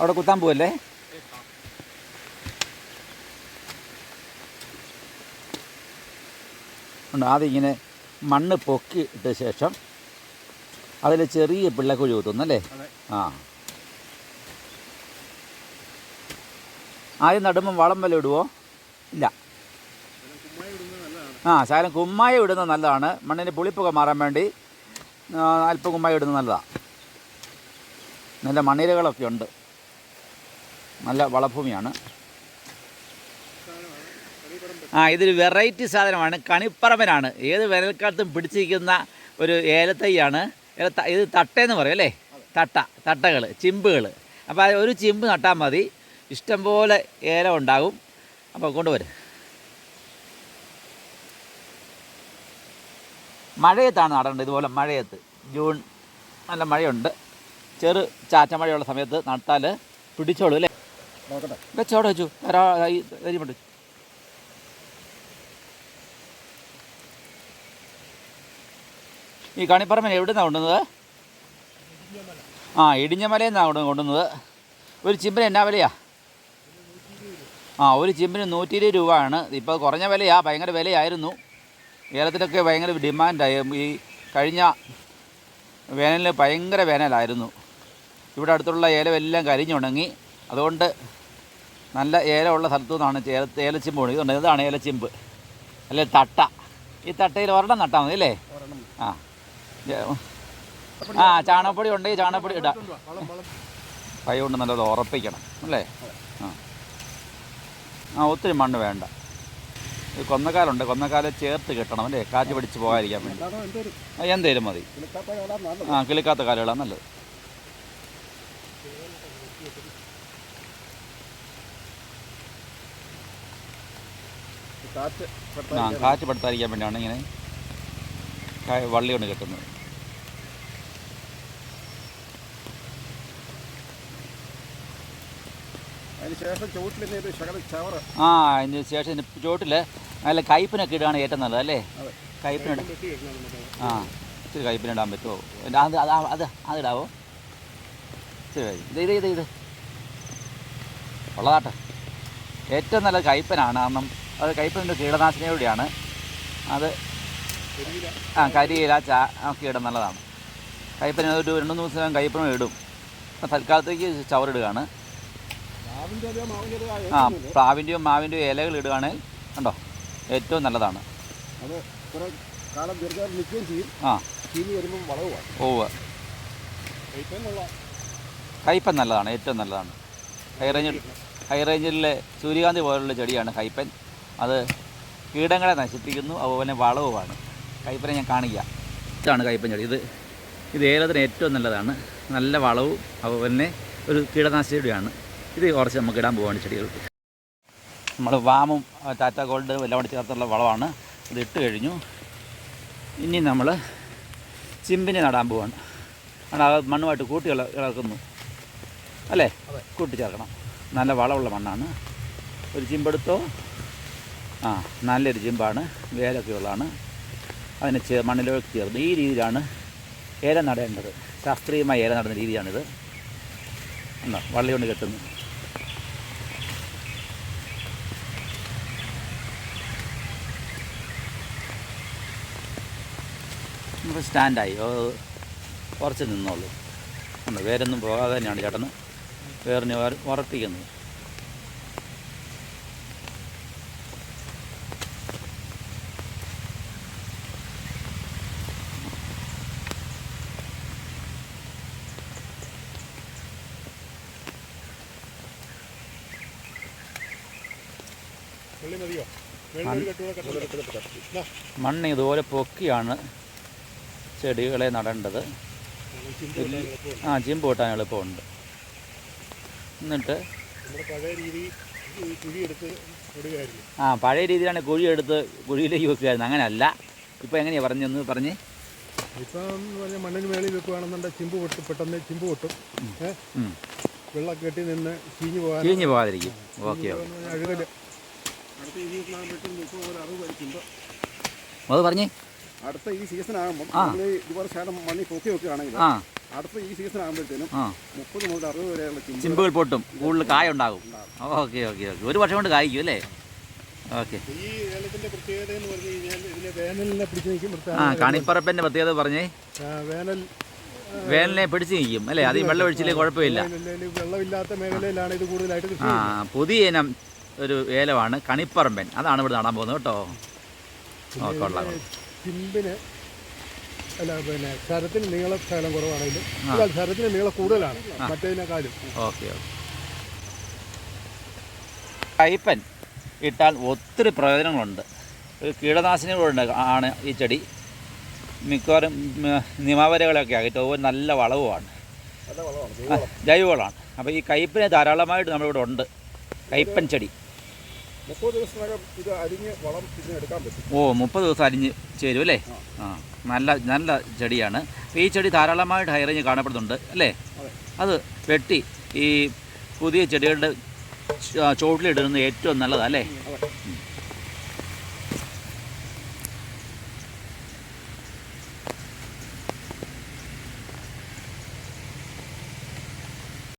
അവിടെ കുത്താൻ പോവല്ലേ? ഉണ്ട്? അതിങ്ങനെ മണ്ണ് പൊക്കി ഇട്ട ശേഷം അതിൽ ചെറിയ പിള്ളക്കുഴി കുത്തുന്നല്ലേ. ആ. ആദ്യം നടുമ്പം വളം വല്ല ഇടുവോ? ഇല്ല. ആ ശകലം കുമ്മായ ഇടുന്നത് നല്ലതാണ്. മണ്ണിന്റെ പുളിപ്പൊക്കെ മാറാൻ വേണ്ടി അല്പം കുമ്മായ ഇടുന്നത് നല്ലതാണ് നല്ല മണ്ണിരകളൊക്കെ ഉണ്ട്. നല്ല വളഭൂമിയാണ്. ആ ഇതൊരു വെറൈറ്റി സാധനമാണ്. കണിപ്പറമ്പനാണ്. ഏത് വേനൽക്കാലത്തും പിടിച്ചിരിക്കുന്ന ഒരു ഏലത്തൈയാണ്. ഏലത്ത ഇത് തട്ടയെന്ന് പറയും അല്ലേ? തട്ട തട്ടകൾ ചിമ്പുകൾ അപ്പോൾ ഒരു ചിമ്പ് നട്ടാൽ മതി. ഇഷ്ടംപോലെ ഏലം ഉണ്ടാകും. അപ്പോൾ കൊണ്ടുവരും. മഴയത്താണ് നടേണ്ടത് ഇതുപോലെ മഴയത്ത്. ജൂൺ നല്ല മഴയുണ്ട്. ചെറു ചാറ്റമഴയുള്ള സമയത്ത് നട്ടാൽ പിടിച്ചോളൂ അല്ലേ? നോക്കട്ടെ. വെച്ചോടെ വെച്ചു. തരാ ഈ കണിപ്പറമ്പിന് ഈ കണിപ്പറമ്പൻ എവിടുന്നാണ് കൊണ്ടുവന്നത്? ആ ഇടിഞ്ഞമലയിൽ നിന്നാണ് കൊണ്ട് കൊണ്ടുവന്നത്. ഒരു ചിമ്പിന് എന്നാ വിലയാ? ആ ഒരു ചിമ്പിന് നൂറ്റി ഇരുപത് രൂപയാണ്. ഇപ്പോൾ കുറഞ്ഞ വിലയാ ഭയങ്കര വിലയായിരുന്നു. ഏലത്തിനൊക്കെ ഭയങ്കര ഡിമാൻഡായി. ഈ കഴിഞ്ഞ വേനലിൽ ഭയങ്കര വേനലായിരുന്നു. ഇവിടെ അടുത്തുള്ള ഏലം എല്ലാം കരിഞ്ഞുണങ്ങി. അതുകൊണ്ട് നല്ല ഏലമുള്ള സ്ഥലത്തു നിന്നാണ് ഏല ഏലച്ചിമ്പ് കൊണ്ട് ഇതുണ്ട്. ഇതാണ് ഏലച്ചിമ്പ്. അല്ലെ തട്ട. ഈ തട്ടയിൽ ഒരെണ്ണം നട്ടാൽ മതി അല്ലേ? ആ. ആ ചാണകപ്പൊടി ഉണ്ടെങ്കിൽ ചാണകപ്പൊടി ഇടാം. കൈ കൊണ്ട് നല്ലത് ഉറപ്പിക്കണം അല്ലേ? ആ. ആ ഒത്തിരി മണ്ണ് വേണ്ട. ഈ കൊന്നക്കാലുണ്ട്. കൊന്നക്കാൽ ചേർത്ത് കിട്ടണം അല്ലേ? കാറ്റ് പിടിച്ച് പോകാതിരിക്കാൻ വേണ്ടി. ആ, എന്തേലും മതി. ആ കിളിക്കാത്ത കാലുകളാണ് നല്ലത്. ആ കാറ്റ് പെടുത്താതിരിക്കാൻ വേണ്ടിയാണ് ഇങ്ങനെ ക- വള്ളി കൊണ്ട് കെട്ടുന്നത് ചുവട്ടിൽ ആ അതിന് ശേഷം ചോട്ടിൽ നല്ല കയ്പിനൊക്കെ ഇടുകയാണ് ഏറ്റവും നല്ലത് അല്ലേ? കയ്പിനിട ആ ഇച്ചിരി കയ്പിനിടാൻ പറ്റുമോ അത് അത് അത് അതിടാവോ ഇച്ചിരി. ഇത് ഇത് ഇത് ഇത്. ഉള്ളതാട്ടെ ഏറ്റവും നല്ല കയ്പനാണ്. കാരണം അത് കയ്പന്റെ കീടനാശിനിയോടെയാണ്. അത് ആ കരിയില ചാ ഒക്കെ ഇടാൻ നല്ലതാണ്. കയ്പന് ഒരു രണ്ട് മൂന്ന് ദിവസം കയ്പനും ഇടും. അപ്പം തൽക്കാലത്തേക്ക് ചവറിടുകയാണ്. ആ പ്ലാവിന്റെയും മാവിന്റെയും ഇലകൾ ഇടുകയാണെങ്കിൽ കണ്ടോ? ഏറ്റവും നല്ലതാണ്. ആ. ഓവ് കയ്പൻ നല്ലതാണ് ഏറ്റവും നല്ലതാണ്. ഹൈ ഹൈറേഞ്ചിലെ ഹൈ റേഞ്ചിലെ സൂര്യകാന്തി പോലുള്ള ചെടിയാണ് കയ്പൻ അത് കീടങ്ങളെ നശിപ്പിക്കുന്നു അതുപോലെ വളവുമാണ്. കൈപ്പന ഞാൻ കാണിക്കുക ഇതാണ് കയ്പൻ ചെടി ഇത്. ഇത് ഏലത്തിന് ഏറ്റവും നല്ലതാണ്. നല്ല വളവും അതുപോലെ ഒരു കീടനാശിനിയാണ് ഇത് കുറച്ച് നമുക്ക് ഇടാൻ പോവാണ് ചെടികൾ. നമ്മൾ വാമും ടാറ്റ ഗോൾഡ് എല്ലാം കൂടി ചേർത്തുള്ള വളമാണ് ഇത് ഇട്ട് കഴിഞ്ഞു. ഇനി നമ്മൾ ചിമ്പിനെ നടാൻ പോവാണ്. അത് മണ്ണുമായിട്ട് കൂട്ടി ഇളക്കുന്നു. അല്ലേ? കൂട്ടിച്ചേർക്കണം കൂട്ടി ചേർക്കണം. നല്ല വളമുള്ള മണ്ണാണ്. ഒരു ചിമ്പെടുത്തോ ആ നല്ലൊരു ചിമ്പാണ്. വേലൊക്കെ ഉള്ളതാണ് അതിനെ ചേർ മണ്ണിലേക്ക് ചേർന്ന് ഈ രീതിയിലാണ് ഏല നടേണ്ടത്. ശാസ്ത്രീയമായ ഏല നടുന്ന രീതിയാണിത്. എന്നാ വള്ളി കൊണ്ട് കെട്ടുന്നു. നമുക്ക് സ്റ്റാൻഡായി. കുറച്ച് നിന്നോളൂ. വേരൊന്നും പോകാതെ തന്നെയാണ് ചേട്ടന് വേറിന് ഉറപ്പിക്കുന്നത് മണ്ണ്. ഇതുപോലെ പൊക്കിയാണ് ചെടികളെ നടേണ്ടത്. ആ ചിമ്പ് കൂട്ടാൻ എളുപ്പമുണ്ട് എന്നിട്ട് ആ പഴയ രീതിയിലാണ് കുഴി എടുത്ത് കുഴിയിലേക്ക് വെക്കുകയായിരുന്നു. അങ്ങനെയല്ല. ഇപ്പോൾ എങ്ങനെയാണ് പറഞ്ഞെന്ന് പറഞ്ഞ്. ഇപ്പം മണ്ണിന് മേളിൽ വെക്കുകയാണെന്നുണ്ടെങ്കിൽ ചിമ്പ് പൊട്ടും പെട്ടെന്ന് ചിമ്പ് പൊട്ടും. വെള്ളം കെട്ടി നിന്ന് ചീഞ്ഞു പോകാൻ ചീഞ്ഞ് പോകാതിരിക്കും. Okay okay. അഴുകൽ. അടുത്ത ഈ സീസൺ ആകുമ്പോഴത്തേക്കും മുപ്പത് മുതൽ അറുപത് വരെ അത് പറഞ്ഞേ. അടുത്ത ഈ സീസൺ ആകുമ്പോൾ. നമ്മൾ ഇതുപോലെ ശകലം മണ്ണിൽ പൊക്കി വെക്കുകയാണെങ്കിൽ ആ. അടുത്ത ഈ സീസൺ ആകുമ്പോഴത്തേനും ആ. മുപ്പത് മുതൽ അറുപത് വരെയുള്ള ചിമ്പ് ചിമ്പുകൾ പൊട്ടും. കൂടുതൽ കായ ഉണ്ടാകും. Okay okay okay. ഒരു വർഷം കൊണ്ട് കായ്ക്കും അല്ലേ? ഓക്കെ. ഈ ഏലത്തിന്റെ പ്രത്യേകത എന്ന് പറഞ്ഞു കഴിഞ്ഞാൽ ഇതിനെ വേനലിനെ പിടിച്ചു നിൽക്കും ആ കണിപ്പറപ്പിന്റെ പ്രത്യേകത പറഞ്ഞേ. വേനൽ വേനലിനെ പിടിച്ച് നിൽക്കും അല്ലേ? അത് വെള്ളം ഒഴിച്ചില്ലേ കുഴപ്പമില്ല. അല്ലെങ്കിൽ വെള്ളമില്ലാത്ത മേഖലയിലാണ് ഇത് കൂടുതലായിട്ട് കൃഷി ആ പുതിയ ഇനം ഒരു ഏലമാണ് കണിപ്പറമ്പൻ. അതാണ് ഇവിടെ നടാൻ പോകുന്നത് കേട്ടോ. ഓ കൊള്ളാം. ചിമ്പിന് അല്ല പിന്നെ ശരത്തിന് നീളം ശകലം കുറവാണെങ്കിലും ശരത്തിന് നീളം കൂടുതലാണ്. മറ്റേതിനേക്കാളും. Okay okay. കയ്പൻ ഇട്ടാൽ ഒത്തിരി പ്രയോജനങ്ങളുണ്ട്. ഒരു കീടനാശിനികളുണ്ട് ആണ് ഈ ചെടി. മിക്കവാറും നിമാവരകളൊക്കെ അകറ്റ് അതുപോലെ നല്ല വളവുമാണ്. ജൈവവളമാണ്. അപ്പോൾ ഈ കയ്പിനെ ധാരാളമായിട്ട് നമ്മളിവിടെ ഉണ്ട്. കയ്പൻ ചെടി. മുപ്പത് ദിവസത്തിനകം ഇത് അരിഞ്ഞ് വളം ഇതിന് എടുക്കാൻ പറ്റും. ഓ മുപ്പത് ദിവസം അരിഞ്ഞ് ചേരും അല്ലേ? ആ. നല്ല നല്ല ചെടിയാണ്. ഈ ചെടി ധാരാളമായിട്ട് ഹൈറേഞ്ച് കാണപ്പെടുന്നുണ്ട് അല്ലേ? അത്. വെട്ടി ഈ പുതിയ ചെടികളുടെ ചുവട്ടിലിടുന്നത് ഏറ്റവും നല്ലതാണ് അല്ലേ?